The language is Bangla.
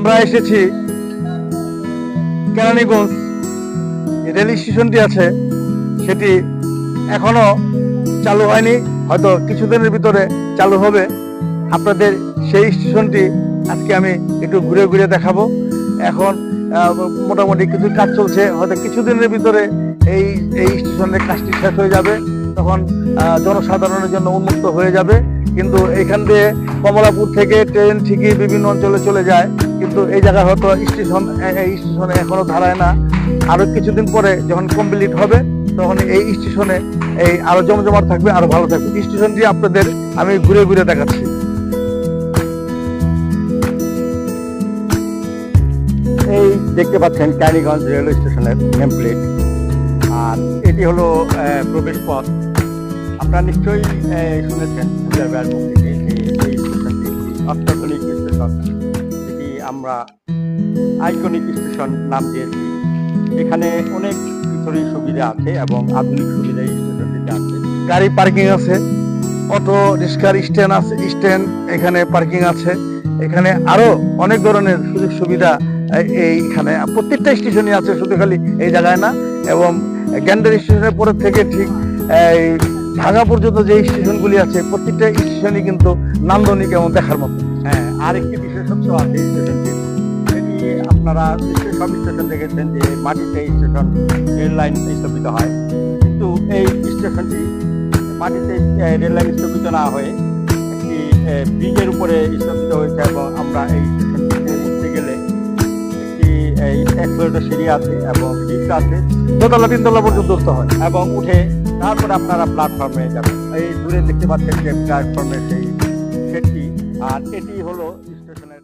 আমরা এসেছি কেরানীগঞ্জ। রেল স্টেশনটি আছে, সেটি এখনও চালু হয়নি। হয়তো কিছুদিনের ভিতরে চালু হবে। আপনাদের সেই স্টেশনটি আজকে আমি একটু ঘুরে ঘুরে দেখাবো। এখন মোটামুটি কিছু কাজ চলছে। হয়তো কিছুদিনের ভিতরে এই এই স্টেশনের কাজটি শেষ হয়ে যাবে। তখন জনসাধারণের জন্য উন্মুক্ত হয়ে যাবে। কিন্তু এখান দিয়ে কমলাপুর থেকে ট্রেন, ঠিকই বিভিন্ন অঞ্চলে চলে যায়। কিন্তু এই জায়গায় হয়তো স্টেশন স্টেশনে এখনও দাঁড়ায় না। আরও কিছুদিন পরে যখন কমপ্লিট হবে, তখন এই স্টেশনে এই আরও জমজমাট থাকবে, আরও ভালো থাকবে। স্টেশনটি আপনাদের আমি ঘুরে ঘুরে দেখাচ্ছি। এই দেখতে পাচ্ছেন ক্যানিগঞ্জ রেলওয়ে স্টেশনের নেম প্লেট আর এটি হলো প্রবেশ পথ। আপনারা নিশ্চয়ই শুনেছেন অত্যাধুনিক স্টেশন। আমরা আইকনিক স্টেশন নাম দিয়েছি। এখানে অনেক কিছুরই সুবিধা আছে এবং আধুনিক সুবিধা এই স্টেশনটিতে আছে। গাড়ি পার্কিং আছে অটো রিক্সার স্ট্যান্ড আছে স্ট্যান্ড এখানে পার্কিং আছে। এখানে আরও অনেক ধরনের সুযোগ সুবিধা এইখানে। প্রত্যেকটা স্টেশনই আছে শুধু খালি এই জায়গায় না। এবং গ্যান্ডার স্টেশনের পরের থেকে ঠিক এই ঢাকা পর্যন্ত যে স্টেশনগুলি আছে প্রত্যেকটা স্টেশনই কিন্তু নান্দনিক এবং দেখার মতো। হ্যাঁ আর একটি বিশেষত্ব আছে স্টেশনটির সেটি আপনারা নিশ্চয়ই সব স্টেশন দেখেছেন যে মাটিতে স্টেশন রেল লাইন স্থাপিত হয়। কিন্তু এই স্টেশনটি মাটিতে আহ, রেল লাইন স্থাপিত না হয়ে একটি ব্রিজের উপরে স্থাপিত হয়েছে এবং আমরা এই স্টেশনটিতে গেলে একটি সিঁড়ি আছে এবং লিফট আছে দোতলা তিনতলা পর্যন্ত উঠতে হয় এবং উঠে তারপরে আপনারা প্ল্যাটফর্মে যাবেন। এই দূরে দেখতে পাচ্ছেন যে প্ল্যাটফর্মের সেই আর এটি হলো স্টেশনের